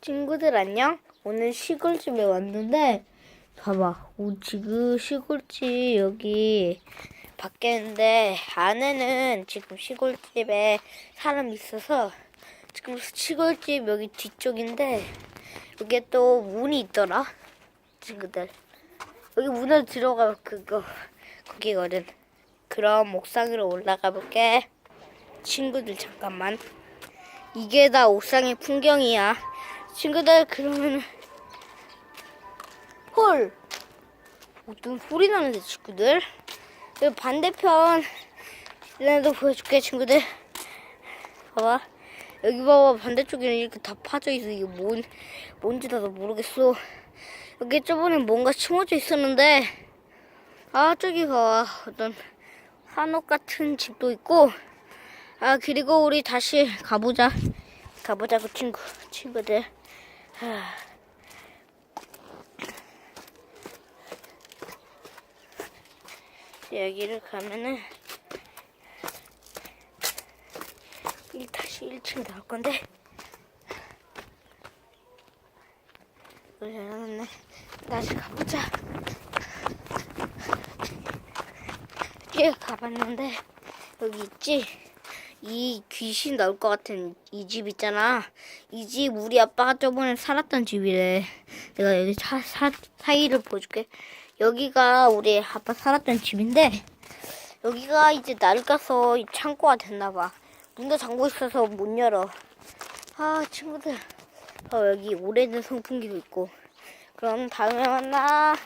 친구들 안녕? 오늘 시골집에 왔는데 봐봐 오, 지금 시골집 여기 밖에 있는데 안에는 지금 시골집에 사람 있어서 지금 시골집 여기 뒤쪽인데 여기에 또 문이 있더라 친구들 여기 문을 들어가 그거 거기거든 그럼 옥상으로 올라가 볼게 친구들 잠깐만 이게 다 옥상의 풍경이야. 친구들 그러면 헐 어떤 소리 나는데 친구들? 여기 반대편 얘네도 보여줄게 친구들. 봐봐. 여기 봐봐 반대쪽에는 이렇게 다 파져 있어. 이게 뭔 뭔지 나도 모르겠어. 여기 저번에 뭔가 심어져 있었는데 아 저기 봐 어떤 한옥 같은 집도 있고 아 그리고 우리 다시 가보자. 가보자고 친구 친구들. 하. 여기를 가면은 이 다시 1층 나올 건데. 우리 잘하네 다시 가보자. 쭉 가봤는데 여기 있지 이 귀신 나올 것 같은 이 집 있잖아. 이 집 우리 아빠가 저번에 살았던 집이래. 내가 여기 사, 사, 사이를 보여줄게. 여기가 우리 아빠 살았던 집인데 여기가 이제 낡아서 이 창고가 됐나 봐. 문도 잠고 있어서 못 열어. 아 친구들. 어, 여기 오래된 선풍기도 있고. 그럼 다음에 만나.